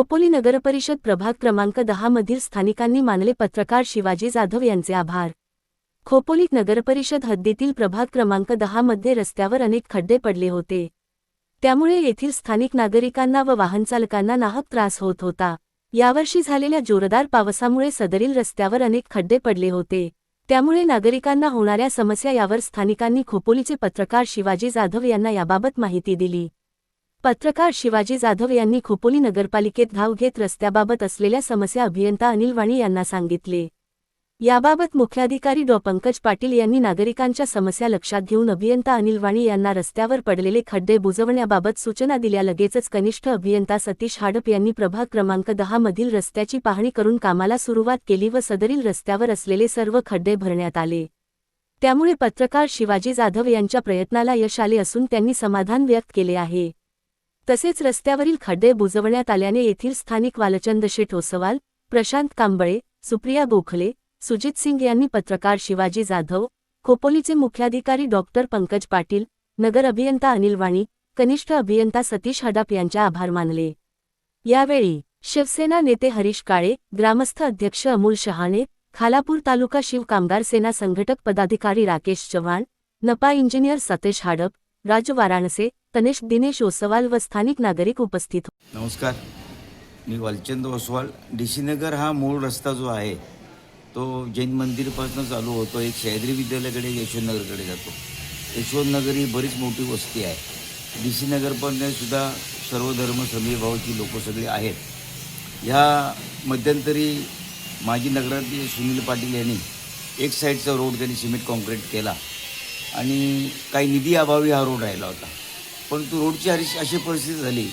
खोपोली नगरपरिषद प्रभाग क्रमांक दहा मधील स्थानिकांनी मानले पत्रकार शिवाजी जाधव यांचे आभार. खोपोली नगरपरिषद हद्दीतील प्रभाग क्रमांक दहा मध्ये रस्त्यावर अनेक खड्डे पडले होते. त्यामुळे येथील स्थानिक नागरिकांना व वाहनचालकांना नाहक त्रास होत होता. यावर्षी झालेल्या जोरदार पावसामुळे सदरील रस्त्यावर अनेक खड्डे पडले होते. त्यामुळे नागरिकांना होणाऱ्या समस्या यावर स्थानिकांनी खोपोलीचे पत्रकार शिवाजी जाधव यांना याबाबत माहिती दिली. पत्रकार शिवाजी जाधव यांनी खोपोली नगरपालिकेत धाव घेत रस्त्याबाबत असलेल्या समस्या अभियंता अनिल वाणी यांना सांगितले. याबाबत मुख्याधिकारी डॉ. पंकज पाटील यांनी नागरिकांच्या समस्या लक्षात घेऊन अभियंता अनिल वाणी यांना रस्त्यावर पडलेले खड्डे बुजवण्याबाबत सूचना दिल्या. लगेचच कनिष्ठ अभियंता सतीश हाडप यांनी प्रभाग क्रमांक दहा मधील रस्त्याची पाहणी करून कामाला सुरुवात केली व सदरील रस्त्यावर असलेले सर्व खड्डे भरण्यात आले. त्यामुळे पत्रकार शिवाजी जाधव यांच्या प्रयत्नाला यश आले असून त्यांनी समाधान व्यक्त केले आहे. तसेच रस्त्यावरील खड्डे बुजवण्यात आल्याने येथील स्थानिक वालचंद शेठ ओसवाल प्रशांत कांबळे सुप्रिया गोखले सुजित सिंग यांनी पत्रकार शिवाजी जाधव खोपोलीचे मुख्याधिकारी डॉक्टर पंकज पाटील नगर अभियंता अनिल वाणी कनिष्ठ अभियंता सतीश हडाप यांचे आभार मानले. यावेळी शिवसेना नेते हरीश काळे ग्रामस्थ अध्यक्ष अमोल शहाणे खालापूर तालुका शिव कामगार सेना संघटक पदाधिकारी राकेश चव्हाण नपा इंजिनियर सतेश हाडप राज वाराणसे तनेश दिनेश ओसवाल व स्थानिक नागरिक उपस्थित नमस्कार. मी वालचंद ओसवाल. डी नगर हा मूळ रस्ता जो आहे तो जैन मंदिरपासून चालू होतो. एक सह्याद्री विद्यालयाकडे यशवंतनगरकडे जातो. यशवंतनगर ही बरीच मोठी वस्ती आहे. डी सी सुद्धा सर्व धर्म समीभावाची लोक सगळी आहेत. ह्या मध्यंतरी माजी नगराध्यक्ष सुनील पाटील यांनी एक साईडचा रोड त्यांनी सिमेंट कॉन्क्रीट केला. आणि काही निधी अभावी हा रोड राहिला होता. परंतु रोडची अशी अशी परिस्थिती झाली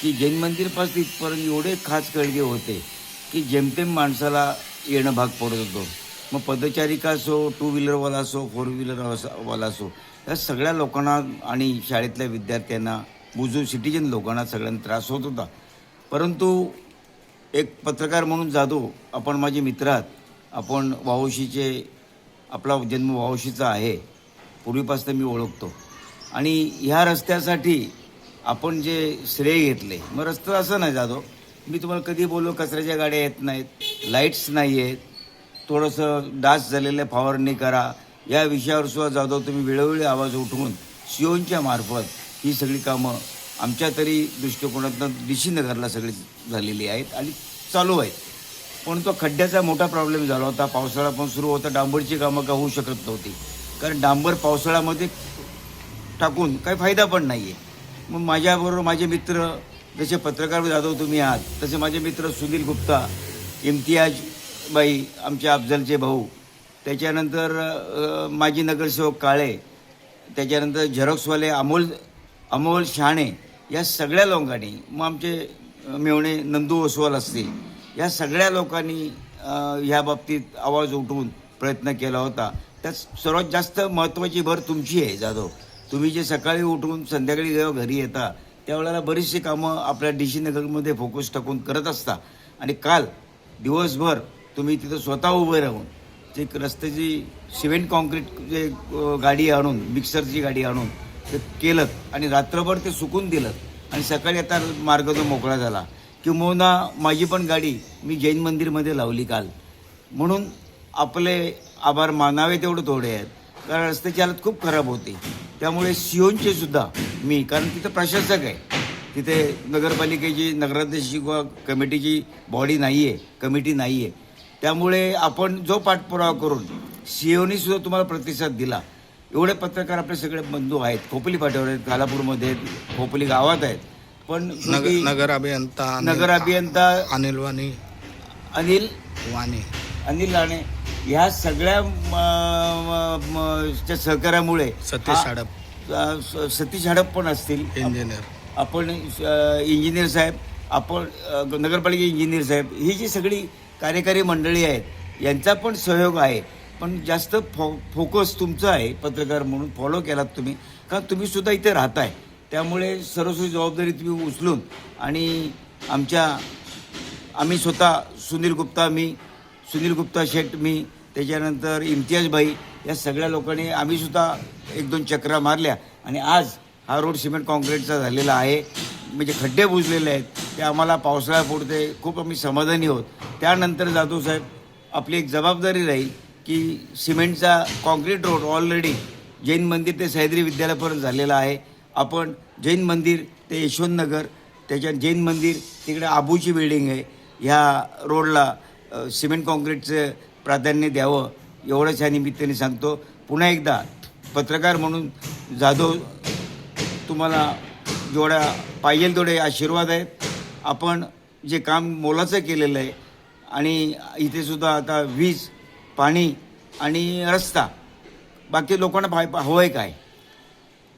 की जैन मंदिरपासून इथपर्यंत एवढे खास कळगे होते की जेमतेम माणसाला येणं भाग पडत होतो. मग पदचारिका असो टू व्हीलरवाला असो फोर व्हीलरवाला असो या सगळ्या लोकांना आणि शाळेतल्या विद्यार्थ्यांना बुजू सिटीजन लोकांना सगळ्यांना त्रास होत होता. परंतु एक पत्रकार म्हणून जाधव आपण माझे मित्र आहात. आपण वाहोशीचे आपला जन्म वाहोशीचा आहे. पूर्वीपासून मी ओळखतो. आणि ह्या रस्त्यासाठी आपण जे श्रेय घेतले मग रस्ता असं नाही जाधव मी तुम्हाला कधी बोललो कचऱ्याच्या गाड्या येत नाहीत लाईट्स नाही आहेत थोडंसं डास झालेलं फवारणी करा. या विषयावर सुद्धा जाधव तुम्ही वेळोवेळी आवाज उठवून सिओनच्या मार्फत ही सगळी कामं आमच्या तरी दृष्टिकोनातून दिशी नगरला सगळी झालेली आहेत आणि चालू आहेत. पण तो खड्ड्याचा मोठा प्रॉब्लेम झाला होता. पावसाळा पण सुरू होता. डांबरची कामं का होऊ शकत नव्हती. कारण डांबर पावसाळ्यामध्ये टाकून काही फायदा पण नाही आहे मग माझ्याबरोबर माझे मित्र जसे पत्रकार जाधव तुम्ही आहात तसे माझे मित्र सुनील गुप्ता इम्तियाज बाई आमचे अफजलचे भाऊ त्याच्यानंतर माजी नगरसेवक काळे त्याच्यानंतर झेरॉक्सवाले अमोल अमोल शहाणे या सगळ्या लोकांनी मग आमचे मेवणे नंदू ओसवाल असतील या सगळ्या लोकांनी ह्या बाबतीत आवाज उठवून प्रयत्न केला होता. त्यात सर्वात जास्त महत्त्वाची भर तुमची आहे जाधव. तुम्ही जे सकाळी उठून संध्याकाळी जेव्हा घरी येता त्यावेळेला बरीचशी कामं आपल्या डी सी नगरमध्ये फोकस टाकून करत असता. आणि काल दिवसभर तुम्ही तिथं स्वतः उभे राहून ते रस्त्याची सिमेंट कॉन्क्रीट जे गाडी आणून मिक्सरची गाडी आणून ते केलं आणि रात्रभर ते सुकून दिलं आणि सकाळी आता मार्ग जो मोकळा झाला. किंबहुना माझी पण गाडी मी जैन मंदिरमध्ये लावली काल. म्हणून आपले आभार मानावे तेवढे थोडे आहेत. कारण रस्त्याची हालत खूप खराब होती. त्यामुळे सिओनचे सुद्धा मी कारण तिथं प्रशासक आहे. तिथे नगरपालिकेची नगराध्यक्ष किंवा कमिटीची बॉडी नाही आहे कमिटी नाही आहे त्यामुळे आपण जो पाठपुरावा करून सीओनी सुद्धा तुम्हाला प्रतिसाद दिला. एवढे पत्रकार आपले सगळे बंधू आहेत खोपली फाट्यावर आहेत कालापूरमध्ये आहेत खोपली गावात आहेत. पण नगर नगर अभियंता नगर अभियंता अनिल वाणी. अनिल वाणी. अनिल लाणे. ह्या सगळ्या सहकार्यामुळे सतीश हडप. सतीश हडप पण असतील. इंजिनियर आपण इंजिनियर साहेब आपण नगरपालिका इंजिनियर साहेब ही जी सगळी कार्यकारी मंडळी आहेत यांचा पण सहयोग आहे. पण जास्त फो फोकस तुमचा आहे पत्रकार म्हणून फॉलो केलात तुम्ही. कारण तुम्ही सुद्धा इथे राहताय? त्यामुळे सर्वस्वी जबाबदारी तुम्ही उचलून आणि आमच्या आम्ही स्वतः सुनील गुप्ता मी सुनील गुप्ता शेट मी त्याच्यानंतर इम्तियाज भाई या सगळ्या लोकांनी आम्हीसुद्धा एक दोन चक्रा मारल्या. आणि आज हा रोड सिमेंट कॉन्क्रीटचा झालेला आहे. म्हणजे खड्डे बुजलेले आहेत. ते आम्हाला पावसाळ्यापुरते खूप आम्ही समाधानी आहोत. त्यानंतर जाधव साहेब आपली एक जबाबदारी राहील की सिमेंटचा कॉन्क्रीट रोड ऑलरेडी जैन मंदिर ते सह्याद्री विद्यालयापर्यंत झालेला आहे. आपण जैन मंदिर ते यशवंतनगर त्याच्या जैन मंदिर तिकडे आबूची बिल्डिंग आहे. ह्या रोडला सिमेंट काँक्रीटचं प्राधान्य द्यावं एवढंच ह्या निमित्ताने सांगतो. पुन्हा एकदा पत्रकार म्हणून जाधव तुम्हाला जेवढ्या पाहिजे तेवढे आशीर्वाद आहेत. आपण जे काम मोलाचं केलेलं आहे आणि इथे सुद्धा आता वीज पाणी आणि रस्ता बाकी लोकांना पाय हवं आहे काय?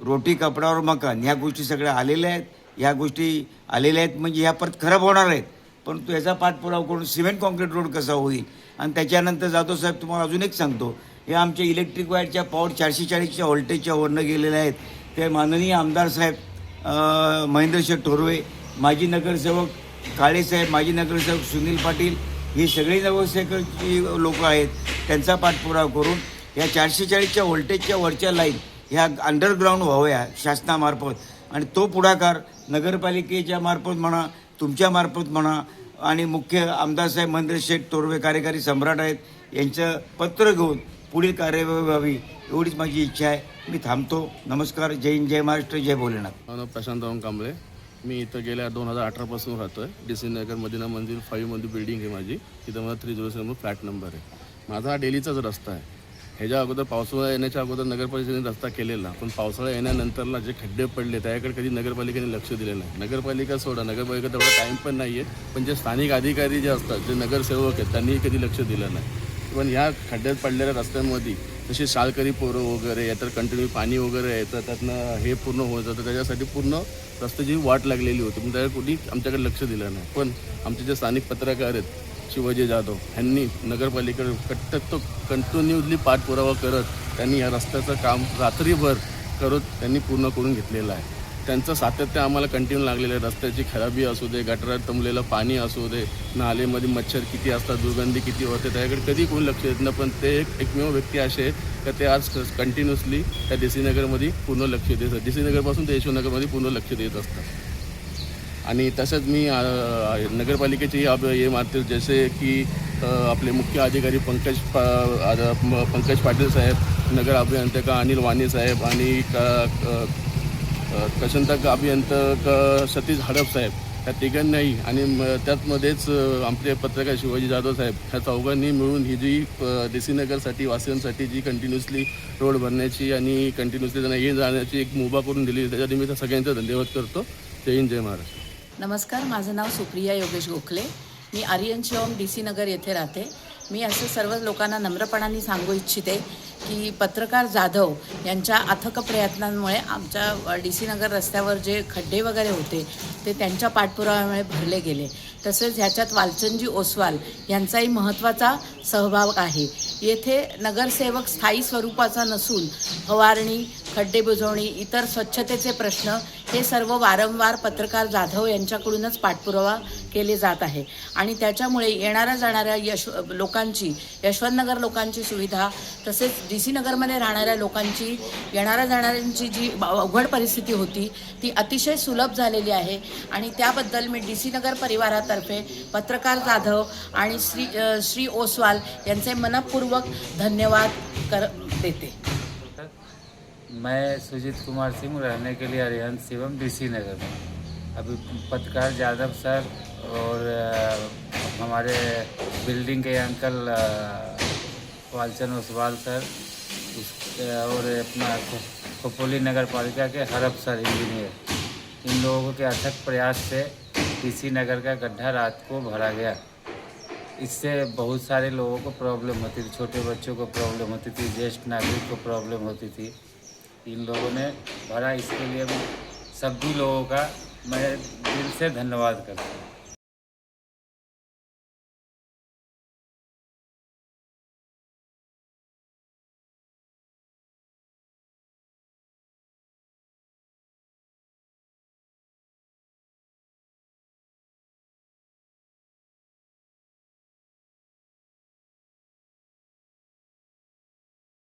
रोटी कपड्यावर मकान ह्या गोष्टी सगळ्या आलेल्या आहेत. ह्या गोष्टी आलेल्या आहेत. म्हणजे ह्या परत खराब होणार आहेत. परंतु याचा पाठपुरावा करून सिमेंट कॉन्क्रीट रोड कसा होईल? आणि त्याच्यानंतर जाधव साहेब तुम्हाला अजून एक सांगतो हे आमच्या इलेक्ट्रिक वायरच्या पॉवर चारशे चाळीसच्या व्होल्टेजच्या वरनं गेलेल्या आहेत. ते माननीय आमदार साहेब अं, ठोरवे माजी नगरसेवक काळेसाहेब माजी नगरसेवक सुनील पाटील ही सगळी नगरसेवकाची लोक आहेत. त्यांचा पाठपुरावा करून या चारशे चाळीसच्या व्होल्टेजच्या वरच्या लाईन ह्या अंडरग्राऊंड व्हाव्या शासनामार्फत. आणि तो पुढाकार नगरपालिकेच्या मार्फत म्हणा तुमच्या मार्फत म्हणा आणि मुख्य आमदार साहेब महेंद्र शेठ तोरवे कार्यकारी सम्राट आहेत यांचं पत्र घेऊन पुढील कार्यवाही व्हावी एवढीच माझी इच्छा आहे. मी थांबतो. नमस्कार. जय हिंद जय महाराष्ट्र जय भोलेनाथ. प्रशांत रावण कांबळे. मी इथं गेल्या दोन हजार अठरापासून राहतो आहे डी सी नगर मदिना मंदिर फाईव्हमध्ये बिल्डिंग आहे माझी. तिथं मला three zero seven flat number आहे. माझा हा डेलीचाच रस्ता आहे. ह्याच्या अगोदर पावसाळा येण्याच्या अगोदर नगरपालिकेने रस्ता केलेला पण पावसाळा येण्यानंतरला जे खड्डे पडले त्याकडे कधी नगरपालिकेने लक्ष दिलेलं नाही. नगरपालिका सोडा नगरपालिका तेवढा टाईम पण नाही आहे पण जे स्थानिक अधिकारी जे असतात जे नगरसेवक आहेत त्यांनीही कधी लक्ष दिलं नाही. पण ह्या खड्ड्यात पडलेल्या रस्त्यांमध्ये जशी शाळकरी पोरं वगैरे तर कंटिन्यू पाणी वगैरे येतं त्यातनं हे पूर्ण होत जातं त्याच्यासाठी पूर्ण रस्त्याची वाट लागलेली होती पण त्याकडे कुठेही आमच्याकडे लक्ष दिलं नाही. पण आमचे जे स्थानिक पत्रकार आहेत शिवाजी जाधव यांनी नगरपालिकेकडे कट्ट तो कंटिन्युअसली पाठपुरावा करत त्यांनी या रस्त्याचं काम रात्रीभर करत त्यांनी पूर्ण करून घेतलेलं आहे. त्यांचं सातत्य आम्हाला कंटिन्यू लागलेलं आहे. रस्त्याची खराबी असू दे गटारात तुंबलेलं पाणी असू दे नालेमध्ये मच्छर किती असतात दुर्गंधी किती होते त्याच्याकडे कधी कोणी लक्ष देत नाही. पण ते एक एकमेव व्यक्ती असे आहेत का ते आज कंटिन्युअसली त्या डी सी नगरमध्ये पूर्ण लक्ष देतात डी सी नगरपासून ते यशवनगरमध्ये पूर्ण लक्ष देत असतात. आणि तसंच मी अ, नगरपालिकेची अब हे मानते जसे की आपले मुख्य अधिकारी पंकज पा पंकज पाटील साहेब नगर अभियंता अनिल वाणी साहेब आणि कसंतक अभियंता सतीश हडप साहेब ह्या तिघांनाही आणि त्यातमध्येच आमचे पत्रकार शिवाजी जाधव साहेब ह्या चौघांनी मिळून ही जी देसीनगरसाठी सी नगरसाठी वासियांसाठी जी कंटिन्युअसली रोड भरण्याची आणि कंटिन्युअसली त्यांना ये जाण्याची एक मुभा करून दिली त्याच्या निमित्त सगळ्यांचा धन्यवाद करतो. जय हिंद जय महाराष्ट्र. नमस्कार माझं नाव सुप्रिया योगेश गोखले. मी आर्यन शिवम डी सी नगर येथे राहते. मी असं सर्व लोकांना नम्रपणाने सांगू इच्छिते की पत्रकार जाधव यांच्या अथक प्रयत्नांमुळे आमच्या डी सी नगर रस्त्यावर जे खड्डे वगैरे होते ते त्यांच्या पाठपुराव्यामुळे भरले गेले. तसेच ह्याच्यात वालचंदजी ओसवाल यांचाही महत्त्वाचा सहभाग आहे. येथे नगरसेवक स्थायी स्वरूपाचा नसून फवारणी खड्डे बुजवणी इतर स्वच्छतेचे प्रश्न हे सर्व वारंवार पत्रकार जाधव यांच्याकडूनच पाठपुरावा केले जात आहे. आणि त्याच्यामुळे येणाऱ्या जाणाऱ्या यश लोकांची यशवंतनगर लोकांची सुविधा तसेच डी सी नगरमध्ये राहणाऱ्या लोकांची येणाऱ्या जाणाऱ्यांची जी अवघड परिस्थिती होती ती अतिशय सुलभ झालेली आहे. आणि त्याबद्दल मी डी सी नगर परिवारातर्फे पत्रकार जाधव आणि श्री श्री ओसवाल यांचे मनपूर्वक धन्यवाद कर देते. मैं सुजीत कुमार सिंह रहने के लिए अरिहंत शिवम डीसी नगर में। अभी पत्रकार यादव सर और हमारे बिल्डिंग के अंकल वालचंद ओसवाल सर, उस और अपना खोपोली नगर पालिका के हरप सर, इंजीनियर। इन लोगों के अथक प्रयास से डीसी नगर का गड्ढा रात को भरा गया। इससे बहुत सारे लोगों को प्रॉब्लम होती थी, छोटे बच्चों को प्रॉब्लम होती थी, ज्येष्ठ नागरिक को प्रॉब्लम होती थी। इन लोगों ने भरा इसके लिए सभी लोगों का मैं दिल से धन्यवाद करता हूँ।